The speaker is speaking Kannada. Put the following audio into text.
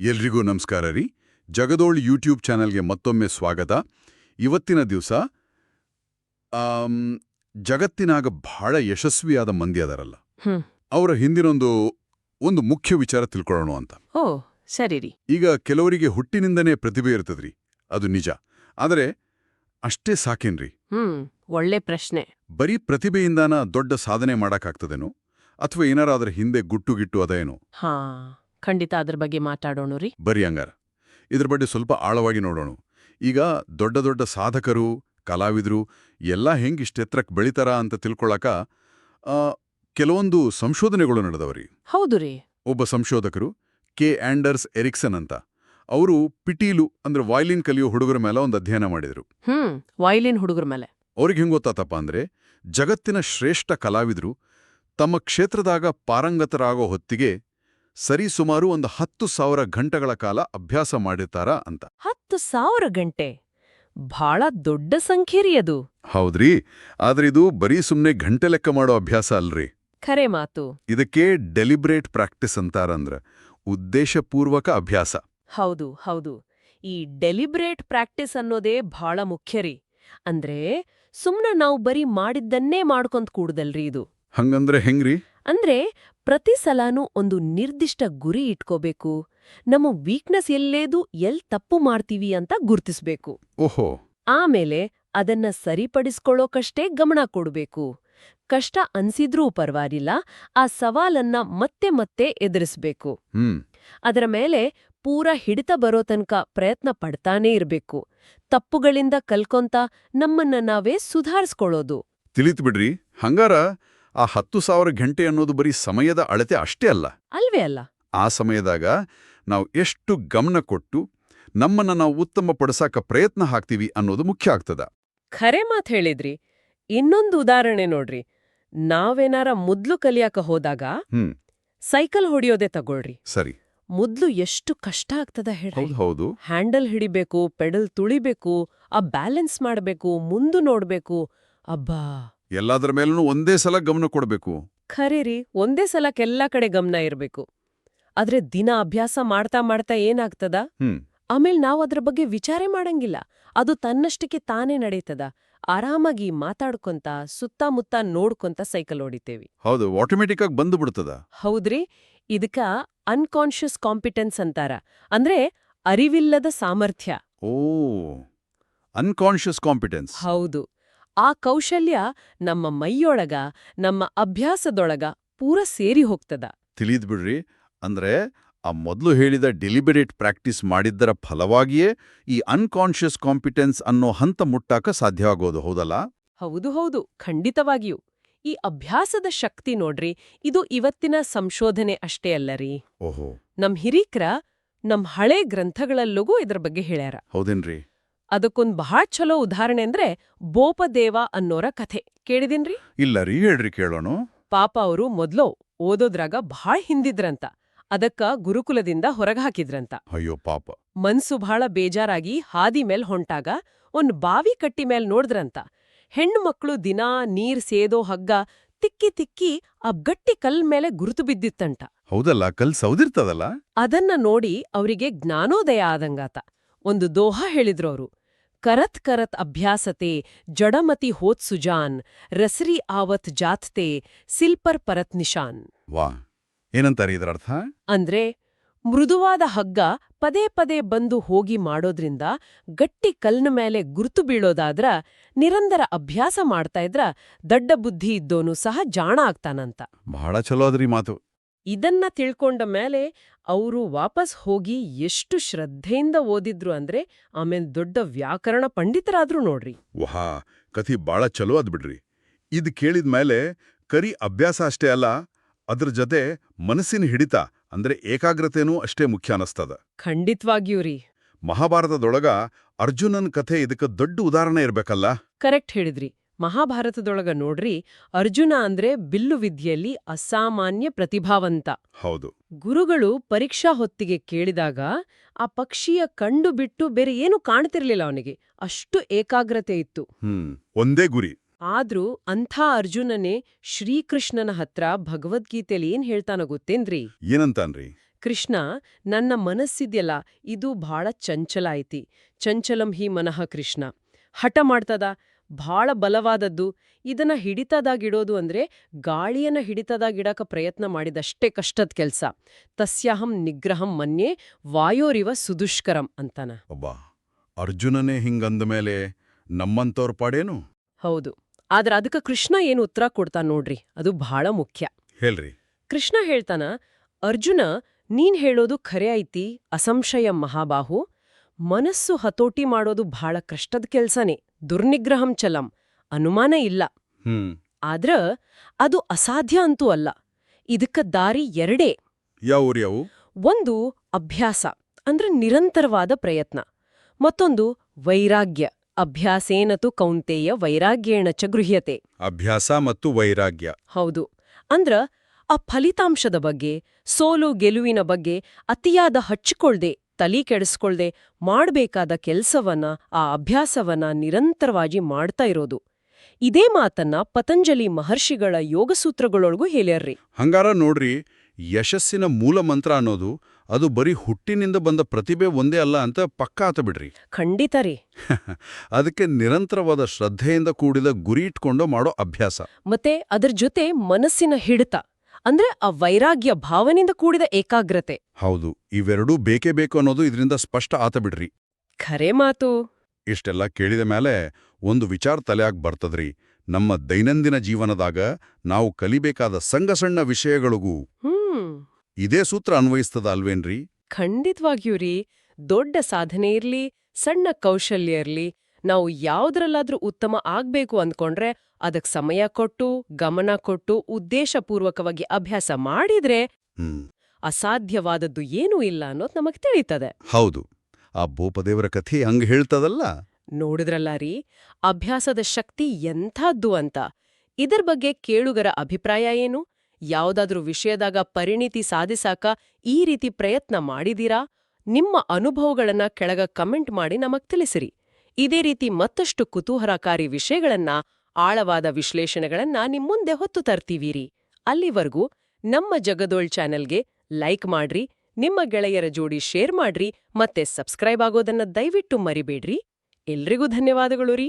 ಎಲ್ರಿಗೂ ನಮಸ್ಕಾರ ರೀ. ಜಗದೋಳ್ ಯೂಟ್ಯೂಬ್ ಚಾನೆಲ್ಗೆ ಮತ್ತೊಮ್ಮೆ ಸ್ವಾಗತ. ಇವತ್ತಿನ ದಿವಸ ಜಗತ್ತಿನಾಗ ಬಹಳ ಯಶಸ್ವಿಯಾದ ಮಂದಿ ಅದರಲ್ಲ. ಅವರ ಹಿಂದಿನೊಂದು ಒಂದು ಮುಖ್ಯ ವಿಚಾರ ತಿಳ್ಕೊಳ್ಳೋಣ ಅಂತ. ಓ ಸರಿ ರೀ. ಈಗ ಕೆಲವರಿಗೆ ಹುಟ್ಟಿನಿಂದನೇ ಪ್ರತಿಭೆ ಇರ್ತದ್ರಿ. ಅದು ನಿಜ. ಆದರೆ ಅಷ್ಟೇ ಸಾಕೇನ್ರಿ ಹ್ಮ್ ಒಳ್ಳೆ ಪ್ರಶ್ನೆ. ಬರೀ ಪ್ರತಿಭೆಯಿಂದಾನ ದೊಡ್ಡ ಸಾಧನೆ ಮಾಡಕ್ಕಾಗ್ತದೇನೋ? ಅಥವಾ ಏನಾರ ಅದರ ಹಿಂದೆ ಗುಟ್ಟುಗಿಟ್ಟು ಅದೇನೋ? ಹಾ. ಖಂಡಿತ ಅದ್ರ ಬಗ್ಗೆ ಮಾತಾಡೋಣ ರೀ. ಬರೀ ಹಂಗಾರ. ಇದ್ರ ಬಗ್ಗೆ ಸ್ವಲ್ಪ ಆಳವಾಗಿ ನೋಡೋಣ. ಈಗ ದೊಡ್ಡ ದೊಡ್ಡ ಸಾಧಕರು ಕಲಾವಿದರು ಎಲ್ಲ ಹೆಂಗೆ ಇಷ್ಟೆತ್ರಕ್ಕೆ ಬೆಳಿತಾರ ಅಂತ ತಿಳ್ಕೊಳಕ ಆ, ಕೆಲವೊಂದು ಸಂಶೋಧನೆಗಳು ನಡೆದವರಿ. ಹೌದು ರೀ. ಒಬ್ಬ ಸಂಶೋಧಕರು ಕೆ. ಆಂಡರ್ಸ್ ಎರಿಕ್ಸನ್ ಅಂತ. ಅವರು ಪಿಟೀಲು ಅಂದ್ರೆ ವಾಯ್ಲಿನ್ ಕಲಿಯೋ ಹುಡುಗರ ಮೇಲೆ ಒಂದು ಅಧ್ಯಯನ ಮಾಡಿದರು. ಹ್ಮ್ ವಾಯ್ಲಿನ್ ಹುಡುಗರ ಮೇಲೆ. ಅವ್ರಿಗೆ ಹೆಂಗ್ ಗೊತ್ತಾತಪ್ಪ ಅಂದ್ರೆ ಜಗತ್ತಿನ ಶ್ರೇಷ್ಠ ಕಲಾವಿದರು ತಮ್ಮ ಕ್ಷೇತ್ರದಾಗ ಪಾರಂಗತರಾಗೋ ಹೊತ್ತಿಗೆ ಸರಿಸುಮಾರು ಒಂದು ಹತ್ತು ಸಾವಿರ ಗಂಟೆಗಳ ಕಾಲ ಅಭ್ಯಾಸ ಮಾಡಿರ್ತಾರ ಅಂತ. ಹತ್ತು ಸಾವಿರ ಗಂಟೆ? ಬಹಳ ದೊಡ್ಡ ಸಂಖ್ಯೆ ರೀ ಅದು. ಹೌದ್ರಿ ಆದ್ರೆ ಇದು ಬರೀ ಸುಮ್ನೆ ಗಂಟೆ ಲೆಕ್ಕ ಮಾಡೋ ಅಭ್ಯಾಸ ಅಲ್ರಿ. ಖರೆ ಮಾತು. ಇದಕ್ಕೆ ಡೆಲಿಬ್ರೇಟ್ ಪ್ರಾಕ್ಟೀಸ್ ಅಂತಾರಂದ್ರ ಉದ್ದೇಶಪೂರ್ವಕ ಅಭ್ಯಾಸ. ಹೌದು ಹೌದು. ಈ ಡೆಲಿಬ್ರೇಟ್ ಪ್ರಾಕ್ಟೀಸ್ ಅನ್ನೋದೇ ಬಹಳ ಮುಖ್ಯ ರೀ. ಅಂದ್ರೆ ಸುಮ್ನ ನಾವು ಬರೀ ಮಾಡಿದ್ದನ್ನೇ ಮಾಡ್ಕೊಂತ ಕೂಡದಲ್ರಿ ಇದು. ಹಂಗಂದ್ರೆ ಹೆಂಗ್ರಿ? ಅಂದ್ರೆ ಪ್ರತಿ ಸಲನೂ ಒಂದು ನಿರ್ದಿಷ್ಟ ಗುರಿ ಇಟ್ಕೋಬೇಕು. ನಮ್ಮ ವೀಕ್ನೆಸ್ ಎಲ್ಲೇದು ಎಲ್ ತಪ್ಪು ಮಾಡ್ತೀವಿ ಅಂತ ಗುರ್ತಿಸ್ಬೇಕು. ಓಹೋ. ಆಮೇಲೆ ಅದನ್ನ ಸರಿಪಡಿಸ್ಕೊಳ್ಳೋಕಷ್ಟೇ ಗಮನ ಕೊಡ್ಬೇಕು. ಕಷ್ಟ ಅನ್ಸಿದ್ರೂ ಪರವಾಗಿಲ್ಲ ಆ ಸವಾಲನ್ನ ಮತ್ತೆ ಮತ್ತೆ ಎದುರಿಸ್ಬೇಕು. ಅದರ ಮೇಲೆ ಪೂರ ಹಿಡಿತ ಬರೋ ತನಕ ಪ್ರಯತ್ನ ಪಡ್ತಾನೇ ಇರ್ಬೇಕು. ತಪ್ಪುಗಳಿಂದ ಕಲ್ಕೊಂತ ನಮ್ಮನ್ನ ನಾವೇ ಸುಧಾರಿಸ್ಕೊಳ್ಳೋದು. ತಿಳಿತು ಬಿಡ್ರಿ. ಹಂಗಾರ ಆ ಹತ್ತು ಸಾವಿರ ಗಂಟೆ ಅನ್ನೋದು ಬರೀ ಸಮಯದ ಅಳತೆ ಅಷ್ಟೇ ಅಲ್ಲ. ಅಲ್ವೇ ಅಲ್ಲ? ಆ ಸಮಯದಾಗ ನಾವು ಎಷ್ಟು ಗಮನ ಕೊಟ್ಟು ನಮ್ಮನ್ನ ನಾವು ಉತ್ತಮ ಪಡಿಸಾಕ ಪ್ರಯತ್ನ ಹಾಕ್ತೀವಿ ಅನ್ನೋದು ಮುಖ್ಯ ಆಗ್ತದ. ಖರೆ ಮಾತು ಹೇಳಿದ್ರಿ. ಇನ್ನೊಂದು ಉದಾಹರಣೆ ನೋಡ್ರಿ. ನಾವೇನಾರ ಮುದ್ಲು ಕಲಿಯಾಕ ಹೋದಾಗ ಹ್ಮ್. ಸೈಕಲ್ ಹೊಡಿಯೋದೇ ತಗೊಳ್ರಿ. ಸರಿ. ಮುದ್ಲು ಎಷ್ಟು ಕಷ್ಟ ಆಗ್ತದ ಹೇಳಿ ಹೌದು ಹೌದು. ಹ್ಯಾಂಡಲ್ ಹಿಡಿಬೇಕು ಪೆಡಲ್ ತುಳಿಬೇಕು ಆ ಬ್ಯಾಲೆನ್ಸ್ ಮಾಡಬೇಕು ಮುಂದು ನೋಡ್ಬೇಕು. ಅಬ್ಬಾ! ಎಲ್ಲಾದ್ರ ಮೇಲೂ ಒಂದೇ ಸಲ ಗಮನ ಕೊಡಬೇಕು. ಖರೀರಿ ಒಂದೇ ಸಲಕ್ಕೆಲ್ಲ ಕಡೆ ಗಮನ ಇರಬೇಕು. ಆದ್ರೆ ದಿನ ಅಭ್ಯಾಸ ಮಾಡ್ತಾ ಮಾಡ್ತಾ ಏನಾಗ್ತದ? ಆಮೇಲೆ ನಾವು ಅದ್ರ ಬಗ್ಗೆ ವಿಚಾರೇ ಮಾಡಂಗಿಲ್ಲ. ಅದು ತನ್ನಷ್ಟಕ್ಕೆ ತಾನೇ ನಡೀತದ. ಆರಾಮಾಗಿ ಮಾತಾಡ್ಕೊಂತ ಸುತ್ತಮುತ್ತ ನೋಡ್ಕೊಂತ ಸೈಕಲ್ ಹೊಡಿತೇವಿ ಹೌದು ಆಟೋಮೆಟಿಕ್ ಆಗಿ ಬಂದು ಬಿಡ್ತದ. ಹೌದ್ರಿ? ಇದಕ್ಕ ಅನ್ಕಾನ್ಷಿಯಸ್ ಕಾಂಪಿಟೆನ್ಸ್ ಅಂತಾರ. ಅಂದ್ರೆ ಅರಿವಿಲ್ಲದ ಸಾಮರ್ಥ್ಯ. ಓ ಅನ್ಕಾನ್ಷಿಯಸ್ ಕಾಂಪಿಟೆನ್ಸ್ ಹೌದು. ಆ ಕೌಶಲ್ಯ ನಮ್ಮ ಮೈಯೊಳಗ ನಮ್ಮ ಅಭ್ಯಾಸದೊಳಗ ಪೂರ ಸೇರಿ ಹೋಗ್ತದ. ತಿಳಿದ್ ಬಿಡ್ರಿ. ಅಂದ್ರೆ ಆ ಮೊದಲು ಹೇಳಿದ ಡೆಲಿಬರೇಟ್ ಪ್ರಾಕ್ಟೀಸ್ ಮಾಡಿದ್ದರ ಫಲವಾಗಿಯೇ ಈ ಅನ್ಕಾನ್ಷಿಯಸ್ ಕಾಂಪಿಟೆನ್ಸ್ ಅನ್ನೋ ಹಂತ ಮುಟ್ಟಾಕ ಸಾಧ್ಯವಾಗೋದು ಹೌದಲ್ಲ? ಹೌದು ಹೌದು. ಖಂಡಿತವಾಗಿಯೂ. ಈ ಅಭ್ಯಾಸದ ಶಕ್ತಿ ನೋಡ್ರಿ ಇದು ಇವತ್ತಿನ ಸಂಶೋಧನೆ ಅಷ್ಟೇ ಅಲ್ಲರಿ ಓಹೋ. ನಮ್ ಹಿರೀಕ್ರ ನಮ್ ಹಳೆ ಗ್ರಂಥಗಳಲ್ಲೂ ಇದ್ರ ಬಗ್ಗೆ ಹೇಳ್ಯಾರ. ಹೌದೇನ್ರಿ? ಅದಕ್ಕೊಂದ್ ಬಹಳ ಚಲೋ ಉದಾಹರಣೆ ಅಂದ್ರೆ ಬೋಪದೇವ ಅನ್ನೋರ ಕಥೆ. ಕೇಳಿದಿನ್ರಿ? ಇಲ್ಲ ರೀ ಹೇಳ್ರಿ ಕೇಳೋಣ. ಪಾಪ ಅವರು ಮೊದ್ಲು ಓದೋದ್ರಾಗ ಬಹಳ ಹಿಂದಿದ್ರಂತ. ಅದಕ್ಕ ಗುರುಕುಲದಿಂದ ಹೊರಗಾಕಿದ್ರಂತ ಅಯ್ಯೋ ಪಾಪ. ಮನ್ಸು ಬಹಳ ಬೇಜಾರಾಗಿ ಹಾದಿ ಮೇಲ್ ಹೊಂಟಾಗ ಒಂದ್ ಬಾವಿ ಕಟ್ಟಿ ಮೇಲ್ ನೋಡ್ದ್ರಂತ. ಹೆಣ್ಣು ಮಕ್ಳು ದಿನಾ ನೀರ್ ಸೇದೋ ಹಗ್ಗ ತಿಕ್ಕಿ ತಿಕ್ಕಿ ಆ ಗಟ್ಟಿ ಕಲ್ ಮೇಲೆ ಗುರುತು ಬಿದ್ದಿತ್ತಂಟ ಹೌದಲ್ಲ ಕಲ್ ಸೌದಿರ್ತದಲ್ಲ? ಅದನ್ನ ನೋಡಿ ಅವರಿಗೆ ಜ್ಞಾನೋದಯ ಆದಂಗಾತ. ಒಂದು ದೋಹ ಹೇಳಿದ್ರು ಅವರು. ಕರತ್ ಕರತ್ ಅಭ್ಯಾಸತೆ ಜಡಮತಿ ಹೋತ್ ಸುಜಾನ್ ರಸರಿ ಆವತ್ ಜಾತ್ತೆ ಸಿಲ್ಪರ್ ಪರತ್ ನಿಶಾನ್. ವಾ ಏನಂತಾರೆ ಇದರ ಅರ್ಥ? ಅಂದ್ರೆ ಮೃದುವಾದ ಹಗ್ಗ ಪದೇ ಪದೇ ಬಂದು ಹೋಗಿ ಮಾಡೋದ್ರಿಂದ ಗಟ್ಟಿ ಕಲ್ನ ಮೇಲೆ ಗುರುತು ಬೀಳೋದಾದ್ರ ನಿರಂತರ ಅಭ್ಯಾಸ ಮಾಡ್ತಾ ಇದ್ರ ದಡ್ಡ ಬುದ್ಧಿ ಇದ್ದೋನು ಸಹ ಜಾಣ ಆಗ್ತಾನಂತ. ಬಹಳ ಚಲೋ ಅದ್ರಿ ಮಾತು. ಇದನ್ನ ತಿಳ್ಕೊಂಡ ಮೇಲೆ ಅವರು ವಾಪಸ್ ಹೋಗಿ ಎಷ್ಟು ಶ್ರದ್ಧೆಯಿಂದ ಓದಿದ್ರು ಅಂದ್ರೆ ಆಮೇಲೆ ದೊಡ್ಡ ವ್ಯಾಕರಣ ಪಂಡಿತರಾದ್ರು ನೋಡ್ರಿ. ವಹಾ ಕಥಿ ಬಾಳ ಚಲೋ ಅದ್ ಬಿಡ್ರಿ. ಇದ್ ಕೇಳಿದ ಮೇಲೆ ಕರಿ ಅಭ್ಯಾಸ ಅಷ್ಟೇ ಅಲ್ಲ ಅದ್ರ ಜೊತೆ ಮನಸ್ಸಿನ ಹಿಡಿತ ಅಂದ್ರೆ ಏಕಾಗ್ರತೆನೂ ಅಷ್ಟೇ ಮುಖ್ಯ ಅನಸ್ತದ. ಖಂಡಿತವಾಗಿಯೂ ರೀ ಮಹಾಭಾರತದೊಳಗ ಅರ್ಜುನನ್ ಕಥೆ ಇದಕ್ಕೆ ದೊಡ್ಡ ಉದಾಹರಣೆ ಇರ್ಬೇಕಲ್ಲ? ಕರೆಕ್ಟ್ ಹೇಳಿದ್ರಿ. ಮಹಾಭಾರತದೊಳಗ ನೋಡ್ರಿ ಅರ್ಜುನ ಅಂದ್ರೆ ಬಿಲ್ಲು ವಿದ್ಯೆಯಲ್ಲಿ ಅಸಾಮಾನ್ಯ ಪ್ರತಿಭಾವಂತ. ಹೌದು. ಗುರುಗಳು ಪರೀಕ್ಷಾ ಹೊತ್ತಿಗೆ ಕೇಳಿದಾಗ ಆ ಪಕ್ಷಿಯ ಕಂಡು ಬಿಟ್ಟು ಬೇರೆ ಏನು ಕಾಣ್ತಿರ್ಲಿಲ್ಲ ಅವನಿಗೆ. ಅಷ್ಟು ಏಕಾಗ್ರತೆ ಇತ್ತು. ಒಂದೇ ಗುರಿ. ಆದ್ರೂ ಅಂಥ ಅರ್ಜುನನೇ ಶ್ರೀಕೃಷ್ಣನ ಹತ್ರ ಭಗವದ್ಗೀತೆಯಲ್ಲಿ ಏನ್ ಹೇಳ್ತಾನ ಗೊತ್ತೇನ್ರಿ? ಏನಂತಾನ್ರಿ? ಕೃಷ್ಣ ನನ್ನ ಮನಸ್ಸಿದ್ಯಲ್ಲ ಇದು ಬಹಳ ಚಂಚಲ ಐತಿ. ಚಂಚಲಂ ಹಿ ಮನಃ ಕೃಷ್ಣ. ಹಠ ಮಾಡ್ತದ ಬಹಳ ಬಲವಾದದ್ದು. ಇದನ್ನ ಹಿಡಿತದಾಗಿಡೋದು ಅಂದ್ರೆ ಗಾಳಿಯನ್ನ ಹಿಡಿತದಾಗಿಡಕ ಪ್ರಯತ್ನ ಮಾಡಿದಷ್ಟೇ ಕಷ್ಟದ ಕೆಲಸ. ತಸ್ಯಾಹಂ ನಿಗ್ರಹಂ ಮನ್ಯೆ ವಾಯೋರಿವ ಸುದುಷ್ಕರಂ ಅಂತಾನ. ಒಬ್ಬ ಅರ್ಜುನನೇ ಹಿಂಗಂದ ಮೇಲೆ ನಮ್ಮಂತವ್ರ ಪಾಡೇನು? ಹೌದು. ಆದ್ರೆ ಅದಕ್ಕೆ ಕೃಷ್ಣ ಏನು ಉತ್ತರ ಕೊಡ್ತಾನ ನೋಡ್ರಿ ಅದು ಬಹಳ ಮುಖ್ಯ. ಹೇಳ್ರಿ. ಕೃಷ್ಣ ಹೇಳ್ತಾನ ಅರ್ಜುನ ನೀನ್ ಹೇಳೋದು ಖರೆ ಐತಿ ಅಸಂಶಯ ಮಹಾಬಾಹು. ಮನಸ್ಸು ಹತೋಟಿ ಮಾಡೋದು ಬಹಳ ಕಷ್ಟದ ಕೆಲ್ಸನೇ. ದುರ್ನಿಗ್ರಹಂ ಚಲಂ. ಅನುಮಾನ ಇಲ್ಲ. ಹ್ಮ್. ಆದ್ರ ಅದು ಅಸಾಧ್ಯ ಅಂತೂ ಅಲ್ಲ. ಇದಕ್ಕ ದಾರಿ ಎರಡೇ. ಯಾವ್ಯಾವು ಒಂದು ಅಭ್ಯಾಸ ಅಂದ್ರೆ ನಿರಂತರವಾದ ಪ್ರಯತ್ನ. ಮತ್ತೊಂದು ವೈರಾಗ್ಯ ಅಭ್ಯಾಸೇನತು ಕೌಂತೆಯ ವೈರಾಗ್ಯೇಣ ಚ ಗೃಹ್ಯತೆ. ಅಭ್ಯಾಸ ಮತ್ತು ವೈರಾಗ್ಯ. ಹೌದು. ಅಂದ್ರ ಆ ಫಲಿತಾಂಶದ ಬಗ್ಗೆ ಸೋಲು ಗೆಲುವಿನ ಬಗ್ಗೆ ಅತಿಯಾದ ಹಚ್ಚಿಕೊಳ್ದೆ ತಲಿ ಕೆಡಿಸ್ಕೊಳ್ದೆ ಮಾಡ್ಬೇಕಾದ ಕೆಲ್ಸವನ್ನ ಆ ಅಭ್ಯಾಸವನ್ನ ನಿರಂತರವಾಗಿ ಮಾಡ್ತಾ ಇರೋದು. ಇದೇ ಮಾತನ್ನ ಪತಂಜಲಿ ಮಹರ್ಷಿಗಳ ಯೋಗಸೂತ್ರಗಳೊಳಗೂ ಹೇಳ್ಯಾರ್ರಿ. ಹಂಗಾರ ನೋಡ್ರಿ ಯಶಸ್ಸಿನ ಮೂಲ ಮಂತ್ರ ಅನ್ನೋದು ಅದು ಬರೀ ಹುಟ್ಟಿನಿಂದ ಬಂದ ಪ್ರತಿಭೆ ಒಂದೇ ಅಲ್ಲ ಅಂತ ಪಕ್ಕಾ ಆತ ಬಿಡ್ರಿ. ಖಂಡಿತ ರೀ. ಅದಕ್ಕೆ ನಿರಂತರವಾದ ಶ್ರದ್ಧೆಯಿಂದ ಕೂಡಿದ ಗುರಿ ಇಟ್ಕೊಂಡು ಮಾಡೋ ಅಭ್ಯಾಸ. ಮತ್ತೆ ಅದರ ಜೊತೆ ಮನಸ್ಸಿನ ಹಿಡಿತ. ಅಂದ್ರೆ ಆ ವೈರಾಗ್ಯ ಭಾವನೆಯಿಂದ ಕೂಡಿದ ಏಕಾಗ್ರತೆ. ಹೌದು ಇವೆರಡೂ ಬೇಕೇ ಬೇಕು ಅನ್ನೋದು ಇದರಿಂದ ಸ್ಪಷ್ಟ ಆತ ಬಿಡ್ರಿ. ಖರೆ ಮಾತು. ಇಷ್ಟೆಲ್ಲ ಕೇಳಿದ ಮೇಲೆ ಒಂದು ವಿಚಾರ ತಲೆಯಾಗಿ ಬರ್ತದ್ರಿ. ನಮ್ಮ ದೈನಂದಿನ ಜೀವನದಾಗ ನಾವು ಕಲಿಬೇಕಾದ ಸಂಗ ಸಣ್ಣ ವಿಷಯಗಳಿಗೂ ಇದೇ ಸೂತ್ರ ಅನ್ವಯಿಸ್ತದ ಅಲ್ವೇನ್ರಿ? ಖಂಡಿತವಾಗಿಯೂ ರೀ ದೊಡ್ಡ ಸಾಧನೆ ಇರ್ಲಿ ಸಣ್ಣ ಕೌಶಲ್ಯ ಇರ್ಲಿ ನಾವು ಯಾವ್ದ್ರಲ್ಲಾದ್ರೂ ಉತ್ತಮ ಆಗ್ಬೇಕು ಅಂದ್ಕೊಂಡ್ರೆ ಅದಕ್ಕೆ ಸಮಯ ಕೊಟ್ಟು ಗಮನ ಕೊಟ್ಟು ಉದ್ದೇಶಪೂರ್ವಕವಾಗಿ ಅಭ್ಯಾಸ ಮಾಡಿದ್ರೆ ಅಸಾಧ್ಯವಾದದ್ದು ಏನೂ ಇಲ್ಲ ಅನ್ನೋದು ನಮಗ್ ತಿಳಿತದೆ. ಹೌದು. ಆ ಭೂಪದೇವರ ಕಥೆ ಹಂಗ್ ಹೇಳ್ತದಲ್ಲ? ನೋಡಿದ್ರಲ್ಲ ರೀ ಅಭ್ಯಾಸದ ಶಕ್ತಿ ಎಂಥದ್ದು ಅಂತ. ಇದರ ಬಗ್ಗೆ ಕೇಳುಗರ ಅಭಿಪ್ರಾಯ ಏನು? ಯಾವುದಾದ್ರೂ ವಿಷಯದಾಗ ಪರಿಣಿತಿ ಸಾಧಿಸಾಕ ಈ ರೀತಿ ಪ್ರಯತ್ನ ಮಾಡಿದೀರಾ? ನಿಮ್ಮ ಅನುಭವಗಳನ್ನ ಕೆಳಗ ಕಮೆಂಟ್ ಮಾಡಿ ನಮಗ್ ತಿಳಿಸಿರಿ. ಇದೇ ರೀತಿ ಮತ್ತಷ್ಟು ಕುತೂಹಲಕಾರಿ ವಿಷಯಗಳನ್ನ ಆಳವಾದ ವಿಶ್ಲೇಷಣೆಗಳನ್ನ ನಿಮ್ಮುಂದೆ ಹೊತ್ತು ತರ್ತೀವಿರಿ. ಅಲ್ಲಿವರೆಗೂ ನಮ್ಮ ಜಗದೋಳ್ ಚಾನೆಲ್ಗೆ ಲೈಕ್ ಮಾಡ್ರಿ, ನಿಮ್ಮ ಗೆಳೆಯರ ಜೋಡಿ ಶೇರ್ ಮಾಡ್ರಿ ಮತ್ತೆ ಸಬ್ಸ್ಕ್ರೈಬ್ ಆಗೋದನ್ನ ದಯವಿಟ್ಟು ಮರಿಬೇಡ್ರಿ. ಎಲ್ರಿಗೂ ಧನ್ಯವಾದಗಳು ರೀ.